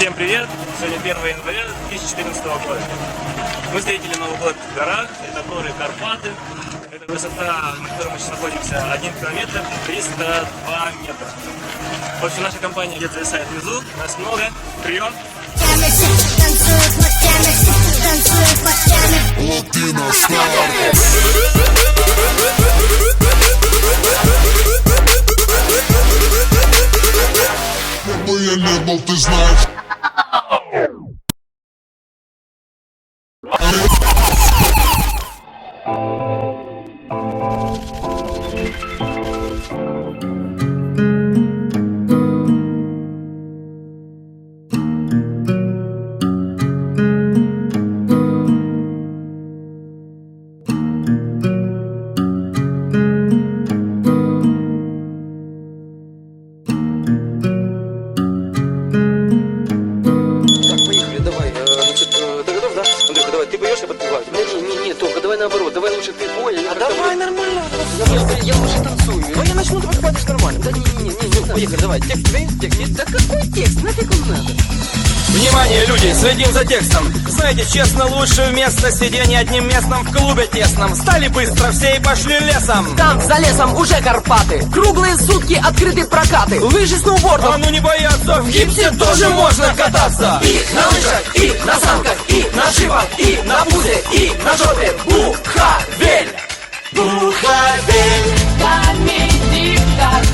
Всем привет! Сегодня 1 января 2014 года. Мы встретили Новый год в горах, это горы Карпаты. Это высота, на которой мы сейчас находимся, 1 километр 302 метра. В общем, наша компания где-то зависает внизу, нас много. Прием! Танцуют локтями, А Давай нормально. Я, лучше танцую. Ну я начну, ты подхватишь нормально. Да не, не, не, не, поехали, давай. Текст у тебя есть? Текст есть? Да какой текст? Нафиг он надо? Внимание, люди, следим за текстом. Знаете, честно, лучше вместо сидения одним местом в клубе тесном. Стали быстро все и пошли лесом. Там за лесом уже Карпаты Круглые сутки открыты прокаты Лыжи, сноубордом А ну не бояться, в гипсе тоже можно кататься. И на лыжах, и на санках, и на шипах, и на пузе, и на жопе Бухавель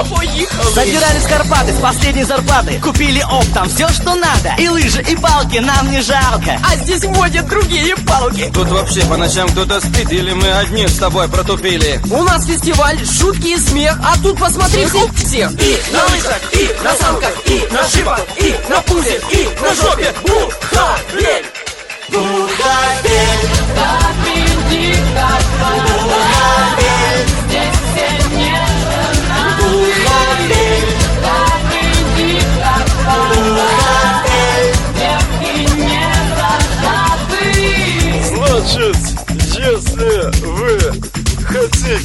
Та поїхали Собирались Карпаты с последней зарплаты. Купили оптом все, что надо. И лыжи, и палки нам не жалко. А здесь водят другие палки. Тут вообще по ночам кто-то спит, или мы одни с тобой протупили. У нас фестиваль, шутки и смех А тут посмотри всех всех И на лыжах, и на санках, и на шипах, и на пузе, и на жопе. Бухавель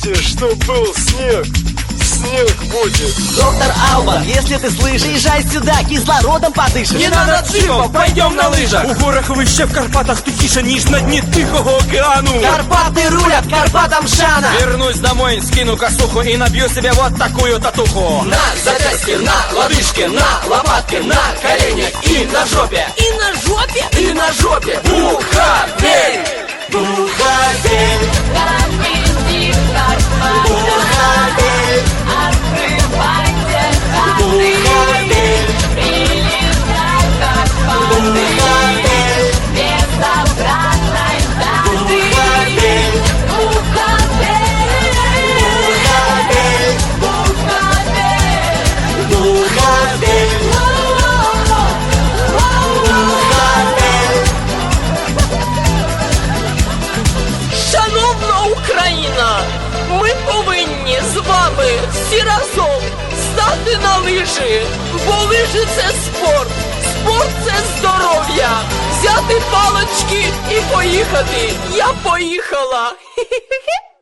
хотите, чтобы был снег, снег будет. Доктор Алба, если ты слышишь Езжай сюда, кислородом подышишь Не надо джипа, пойдем на лыжах. У горах вище в Карпатах тихіше, ніж на дні Тихого океану. Карпаты рулят, Карпатам шана Вернусь домой, скину косуху и набью себе вот такую татуху. На запястье, на лодыжке, на лопатке, на коленях и на жопе И на жопе? И на жопе Бухавель Бухавель всі разом стати на лижі, бо лижі це спорт, спорт це здоров'я. Взяти палочки і поїхати. Я поїхала.